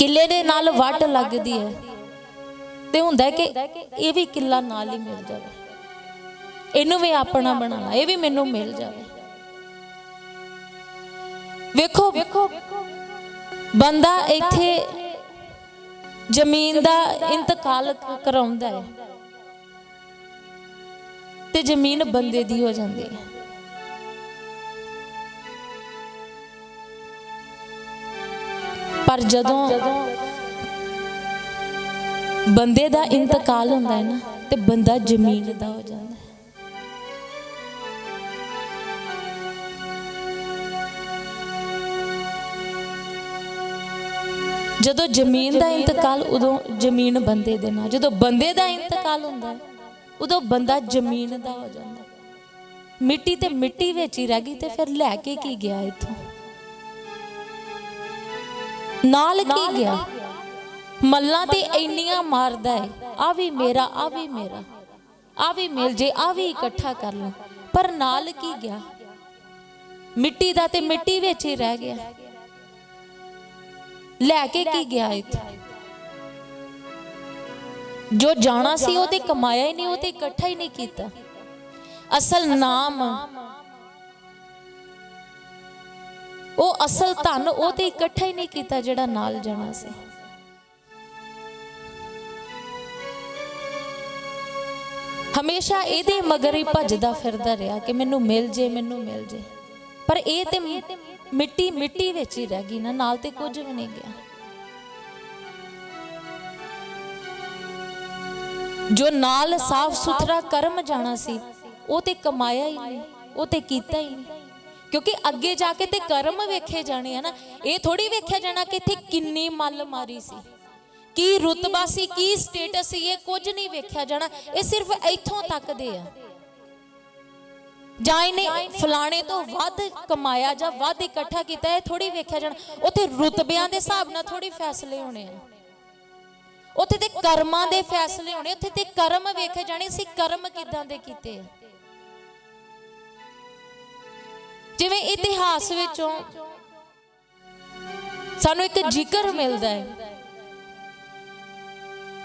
ਕਿੱਲੇ ਦੇ ਨਾਲ ਵੱਟ ਲੱਗਦੀ ਹੈ। ਤੇ ਹੁੰਦਾ ਕਿ ਇਹ ਵੀ ਕਿੱਲਾ ਨਾਲ ਹੀ ਮਿਲ ਜਾਵੇ। ਇਹਨੂੰ ਵੀ ਆਪਣਾ ਬਣਾਉਣਾ, ਇਹ ਵੀ ਮੈਨੂੰ ਮਿਲ ਜਾਵੇ। ਵੇਖੋ, ਬੰਦਾ ਇੱਥੇ ਜ਼ਮੀਨ ਦਾ ਇੰਤਕਾਲ ਕਰਾਉਂਦਾ ਹੈ। ਤੇ ਜ਼ਮੀਨ ਬੰਦੇ ਦੀ ਹੋ ਜਾਂਦੀ ਹੈ। ਪਰ ਜਦੋਂ ਬੰਦੇ ਦਾ ਇੰਤਕਾਲ ਹੁੰਦਾ ਹੈ ਨਾ, ਤੇ ਬੰਦਾ ਜ਼ਮੀਨ ਦਾ ਹੋ ਜਾਂਦਾ ਹੈ। ਜਦੋਂ ਜ਼ਮੀਨ ਦਾ ਇੰਤਕਾਲ, ਉਦੋਂ ਜ਼ਮੀਨ ਬੰਦੇ ਦੇ ਨਾਲ, ਜਦੋਂ ਬੰਦੇ ਦਾ ਇੰਤਕਾਲ ਹੁੰਦਾ ਹੈ, ਉਦੋਂ ਬੰਦਾ ਜ਼ਮੀਨ ਦਾ ਹੋ ਜਾਂਦਾ ਮਿੱਟੀ ਤੇ ਮਿੱਟੀ ਵਿੱਚ ਹੀ ਰਹਿ ਗਈ ਤੇ ਫਿਰ ਲੈ ਕੇ ਕੀ ਗਿਆ ਇੱਥੋਂ? ਨਾਲ ਕੀ ਗਿਆ? ਮੱਲਾਂ ਤੇ ਇੰਨੀਆਂ ਮਾਰਦਾ ਹੈ ਆ ਵੀ ਮੇਰਾ ਆ ਵੀ ਮੇਰਾ। ਆ ਵੀ ਮਿਲ ਜੇ ਆ ਵੀ ਇਕੱਠਾ ਕਰ ਲਾਂ। ਪਰ ਨਾਲ ਕੀ ਗਿਆ? ਮਿੱਟੀ ਦਾ ਤੇ ਮਿੱਟੀ ਵਿੱਚ ਹੀ ਰਹਿ ਗਿਆ। ਲੈ ਕੇ ਕੀ ਗਿਆ ਇੱਥੋਂ? ਜੋ ਜਾਣਾ ਸੀ ਉਹ ਤੇ ਕਮਾਇਆ ਹੀ ਨਹੀਂ ਉਹ ਤੇ ਇਕੱਠਾ ਹੀ ਨਹੀਂ ਕੀਤਾ। ਅਸਲ ਨਾਮ ਉਹ ਅਸਲ ਧਨ ਉਹ ਤੇ ਇਕੱਠਾ ਹੀ ਨਹੀਂ ਕੀਤਾ ਜਿਹੜਾ ਨਾਲ ਜਾਣਾ ਸੀ। ਹਮੇਸ਼ਾ ਇਹਦੇ ਮਗਰ ਹੀ ਭੱਜਦਾ ਫਿਰਦਾ ਰਿਹਾ ਕਿ ਮੈਨੂੰ ਮਿਲ ਜੇ, ਮੈਨੂੰ ਮਿਲ ਜੇ। ਪਰ ਇਹ ਤੇ ਮਿੱਟੀ ਮਿੱਟੀ ਵਿੱਚ ਹੀ ਰਹਿ ਗਈ ਨਾ, ਨਾਲ ਤੇ ਕੁਝ ਵੀ ਨਹੀਂ ਗਿਆ। ਜੋ ਨਾਲ ਸਾਫ਼ ਸੁਥਰਾ ਕਰਮ ਜਾਣਾ ਸੀ, ਉਹ ਤੇ ਕਮਾਇਆ ਹੀ ਨਹੀਂ, ਉਹ ਤੇ ਕੀਤਾ ਹੀ ਨਹੀਂ। ਕਿਉਂਕਿ ਅੱਗੇ ਜਾ ਕੇ ਤੇ ਕਰਮ ਵੇਖੇ ਜਾਣੇ ਆ ਨਾ, ਇਹ ਥੋੜੀ ਵੇਖਿਆ ਜਾਣਾ ਕਿ ਇੱਥੇ ਕਿੰਨੀ ਮੱਲ ਮਾਰੀ ਸੀ। ਕੀ ਰੁਤਬਾ ਸੀ, ਕੀ ਸਟੇਟਸ ਸੀ, ਇਹ ਕੁਝ ਨਹੀਂ ਵੇਖਿਆ ਜਾਣਾ, ਇਹ ਸਿਰਫ ਇੱਥੋਂ ਤੱਕ ਦੇ ਆ। ਜਾਂ ਇਹਨੇ ਫਲਾਣੇ ਤੋਂ ਵੱਧ ਕਮਾਇਆ ਜਾਂ ਵੱਧ ਇਕੱਠਾ ਕੀਤਾ, ਇਹ ਥੋੜੀ ਵੇਖਿਆ ਜਾਣਾ। ਉੱਥੇ ਰੁਤਬਿਆਂ ਦੇ ਹਿਸਾਬ ਨਾਲ ਥੋੜੀ ਫੈਸਲੇ ਹੋਣੇ ਆ। ਉੱਥੇ ਤੇ ਕਰਮਾਂ ਦੇ ਫੈਸਲੇ ਹੋਣੇ, ਉੱਥੇ ਤੇ ਕਰਮ ਵੇਖੇ ਜਾਣੇ ਸੀ, ਕਰਮ ਕਿਦਾਂ ਦੇ ਕੀਤੇ ਆ? ਜਿਵੇਂ ਇਤਿਹਾਸ ਵਿੱਚੋਂ ਸਾਨੂੰ ਇੱਕ ਜ਼ਿਕਰ ਮਿਲਦਾ ਹੈ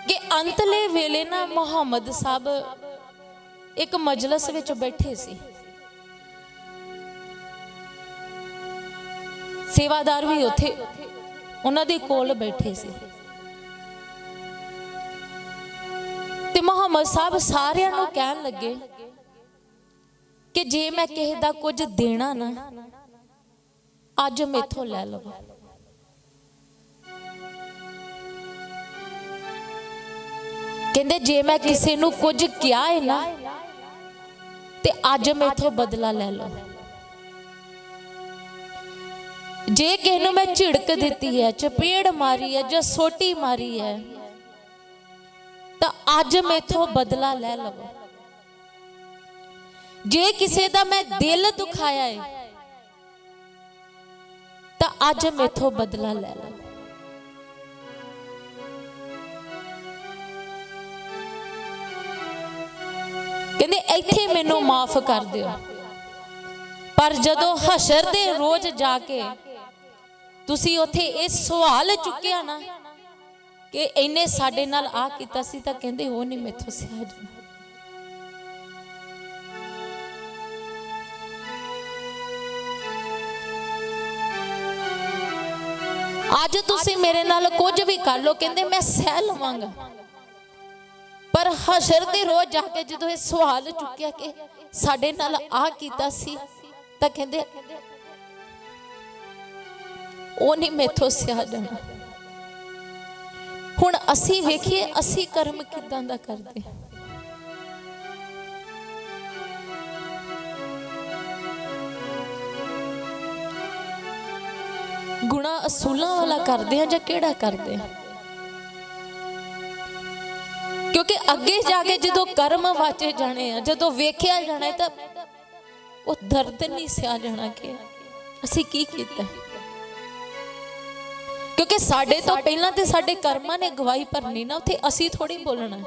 ਕਿ ਅੰਤਲੇ ਵੇਲੇ ਨਾ ਮੁਹੰਮਦ ਸਾਹਿਬ ਇੱਕ ਮਜਲਿਸ ਵਿੱਚ ਬੈਠੇ ਸੀ। ਸੇਵਾਦਾਰ ਵੀ ਉੱਥੇ, ਉਹਨਾਂ ਦੇ ਕੋਲ ਬੈਠੇ ਸੀ। ਤੇ ਮੁਹੰਮਦ ਸਾਹਿਬ ਸਾਰਿਆਂ ਨੂੰ ਕਹਿਣ ਲੱਗੇ ਕਿ ਜੇ ਮੈਂ ਕਿਸੇ ਦਾ ਕੁਝ ਦੇਣਾ ਨਾ, ਅੱਜ ਮੇਥੋਂ ਲੈ ਲਵੋ। ਕਹਿੰਦੇ, ਜੇ ਮੈਂ ਕਿਸੇ ਨੂੰ ਕੁਝ ਕਿਹਾ ਹੈ ਨਾ, ਤੇ ਅੱਜ ਮੇਥੋਂ ਬਦਲਾ ਲੈ ਲਓ ਜੇ ਕਿਸੇ ਨੂੰ ਮੈਂ ਝਿੜਕ ਦਿੱਤੀ ਹੈ, ਚਪੇੜ ਮਾਰੀ ਹੈ, ਜਾਂ ਸੋਟੀ ਮਾਰੀ ਹੈ, ਤਾਂ ਅੱਜ ਮੇਥੋਂ ਬਦਲਾ ਲੈ ਲਵੋ। ਜੇ ਕਿਸੇ ਦਾ ਮੈਂ ਦਿਲ ਦੁਖਾਇਆ ਹੈ ਤਾਂ ਅੱਜ ਮੇਥੋਂ ਬਦਲਾ ਲੈ ਲਓ ਕਹਿੰਦੇ, ਇੱਥੇ ਮੈਨੂੰ ਮਾਫ ਕਰ ਦਿਓ। ਪਰ ਜਦੋਂ ਹਸ਼ਰ ਦੇ ਰੋਜ਼ ਜਾ ਕੇ ਤੁਸੀਂ ਉੱਥੇ ਇਹ ਸਵਾਲ ਚੁੱਕਿਆ ਨਾ ਕਿ ਇਹਨੇ ਸਾਡੇ ਨਾਲ ਆ ਕੀਤਾ ਸੀ ਤਾਂ ਕਹਿੰਦੇ, ਉਹ ਨਹੀਂ ਮੇਥੋਂ ਸਿਆ ਜਾਣਾ। ਅੱਜ ਤੁਸੀਂ ਮੇਰੇ ਨਾਲ ਕੁਝ ਵੀ ਕਰ ਲੋ ਕਹਿੰਦੇ ਮੈਂ ਸਹਿ ਲਵਾਂਗਾ। ਪਰ ਹਸ਼ਰ ਦੇ ਰੋਜ਼ ਜਾ ਕੇ ਜਦੋਂ ਇਹ ਸਵਾਲ ਚੁੱਕਿਆ ਕਿ ਸਾਡੇ ਨਾਲ ਆ ਕੀਤਾ ਸੀ, ਤਾਂ ਕਹਿੰਦੇ, ਉਹ ਨਹੀਂ ਮੇਥੋਂ ਸਿਆ ਜਾਣਾ। ਹੁਣ ਅਸੀਂ ਵੇਖੀਏ, ਅਸੀਂ ਕਰਮ ਕਿਦਾਂ ਦਾ ਕਰਦੇ। ਹਾਂ ਗੁਣਾ ਅਸੂਲਾਂ ਵਾਲਾ ਕਰਦੇ ਆ ਜਾਂ ਕਿਹੜਾ ਕਰਦੇ ਆ ਕਿਉਂਕਿ ਅੱਗੇ ਜਾ ਕੇ ਜਦੋਂ ਕਰਮ ਵਾਚੇ ਜਾਣੇ ਆ, ਜਦੋਂ ਵੇਖਿਆ ਜਾਣਾ ਤਾਂ ਉਹ ਦਰਦ ਨਹੀਂ ਸਿਆ ਜਾਣਾ ਕਿ ਅਸੀਂ ਕੀ ਕੀਤਾ? ਕਿਉਂਕਿ ਸਾਡੇ ਤੋਂ ਪਹਿਲਾਂ ਤੇ ਸਾਡੇ ਕਰਮਾਂ ਨੇ ਗਵਾਹੀ ਭਰਨੀ ਨਾ, ਉੱਥੇ ਅਸੀਂ ਥੋੜੀ ਬੋਲਣਾ।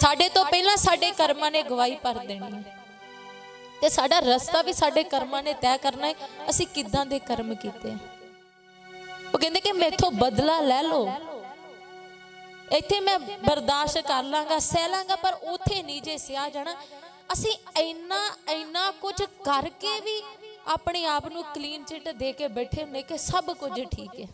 ਸਾਡੇ ਤੋਂ ਪਹਿਲਾਂ ਸਾਡੇ ਕਰਮਾਂ ਨੇ ਗਵਾਹੀ ਭਰ ਦੇਣੀ ਤੇ ਸਾਡਾ ਰਸਤਾ ਵੀ ਸਾਡੇ ਕਰਮਾਂ ਨੇ ਤੈਅ ਕਰਨਾ ਹੈ। ਅਸੀਂ ਕਿੱਦਾਂ ਦੇ ਕਰਮ ਕੀਤੇ? ਉਹ ਕਹਿੰਦੇ ਕਿ ਮੈਥੋਂ ਬਦਲਾ ਲੈ ਲਓ। ਇੱਥੇ ਮੈਂ ਬਰਦਾਸ਼ਤ ਕਰ ਲਾਂਗਾ, ਸਹਿ ਲਾਂਗਾ, ਪਰ ਉਥੇ ਨਹੀਂ ਜੇ ਸਿਆ ਜਾਣਾ। ਅਸੀਂ ਇੰਨਾ ਇੰਨਾ ਕੁਝ ਕਰਕੇ ਵੀ ਆਪਣੇ ਆਪ ਨੂੰ ਕਲੀਨ ਚਿੱਟ ਦੇ ਕੇ ਬੈਠੇ ਹੁੰਨੇ ਕਿ ਸਭ ਕੁਝ ਠੀਕ ਹੈ।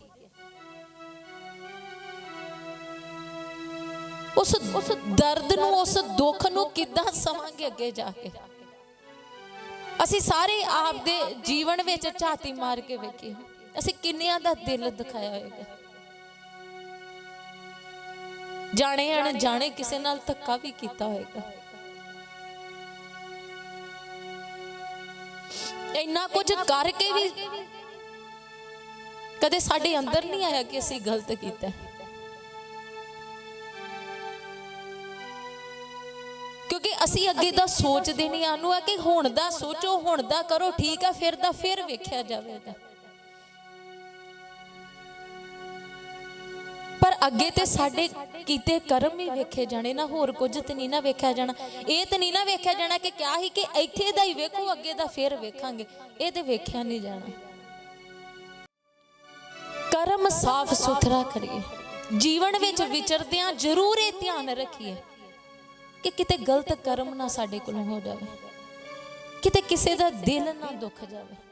ਉਸ ਉਸ ਦਰਦ ਨੂੰ, ਉਸ ਦੁੱਖ ਨੂੰ ਕਿੱਦਾਂ ਸਮਾਂਗੇ ਅੱਗੇ ਜਾ ਕੇ? ਅਸੀਂ ਸਾਰੇ ਆਪ ਦੇ ਜੀਵਨ ਵਿੱਚ ਝਾਤੀ ਮਾਰ ਕੇ ਵੇਖੀਏ ਅਸੀਂ ਕਿੰਨਿਆਂ ਦਾ ਦਿਲ ਦਿਖਾਇਆ ਹੋਏਗਾ। ਜਾਣੇ ਅਣਜਾਣੇ ਕਿਸੇ ਨਾਲ ਧੱਕਾ ਵੀ ਕੀਤਾ ਹੋਏਗਾ। ਇੰਨਾ ਕੁਝ ਕਰਕੇ ਵੀ ਕਦੇ ਸਾਡੇ ਅੰਦਰ ਨਹੀਂ ਆਇਆ ਕਿ ਅਸੀਂ ਗਲਤ ਕੀਤਾ। ਕਿਉਂਕਿ ਅਸੀਂ ਅੱਗੇ ਦਾ ਸੋਚਦੇ ਨਹੀਂ ਆਨੂੰ ਆ ਕਿ ਹੁਣ ਦਾ ਸੋਚੋ, ਹੁਣ ਦਾ ਕਰੋ, ਠੀਕ ਆ, ਫਿਰ ਦਾ ਫਿਰ ਵੇਖਿਆ ਜਾਵੇਗਾ। ਪਰ ਅੱਗੇ ਤੇ ਸਾਡੇ ਕੀਤੇ ਕਰਮ ਹੀ ਵੇਖੇ ਜਾਣੇ, ਨਾ ਹੋਰ ਕੁਝ ਤੇ ਨਹੀਂ ਨਾ ਵੇਖਿਆ ਜਾਣਾ। ਇਹ ਤੇ ਨਹੀਂ ਨਾ ਵੇਖਿਆ ਜਾਣਾ ਕਿ ਕਿਆ ਹੀ ਕਿ ਇੱਥੇ ਦਾ ਹੀ ਵੇਖੋ, ਅੱਗੇ ਦਾ ਫਿਰ ਵੇਖਾਂਗੇ। ਇਹ ਤੇ ਵੇਖਿਆ ਨਹੀਂ ਜਾਣਾ। ਕਰਮ ਸਾਫ਼ ਸੁਥਰਾ ਕਰੀਏ। ਜੀਵਨ ਵਿੱਚ ਵਿਚਰਦਿਆਂ ਜ਼ਰੂਰ ਇਹ ਧਿਆਨ ਰੱਖੀਏ। ਕਿ ਕਿਤੇ ਗਲਤ ਕਰਮ ਨਾ ਸਾਡੇ ਕੋਲੋਂ ਹੋ ਜਾਵੇ। ਕਿਤੇ ਕਿਸੇ ਦਾ ਦਿਲ ਨਾ ਦੁੱਖ ਜਾਵੇ।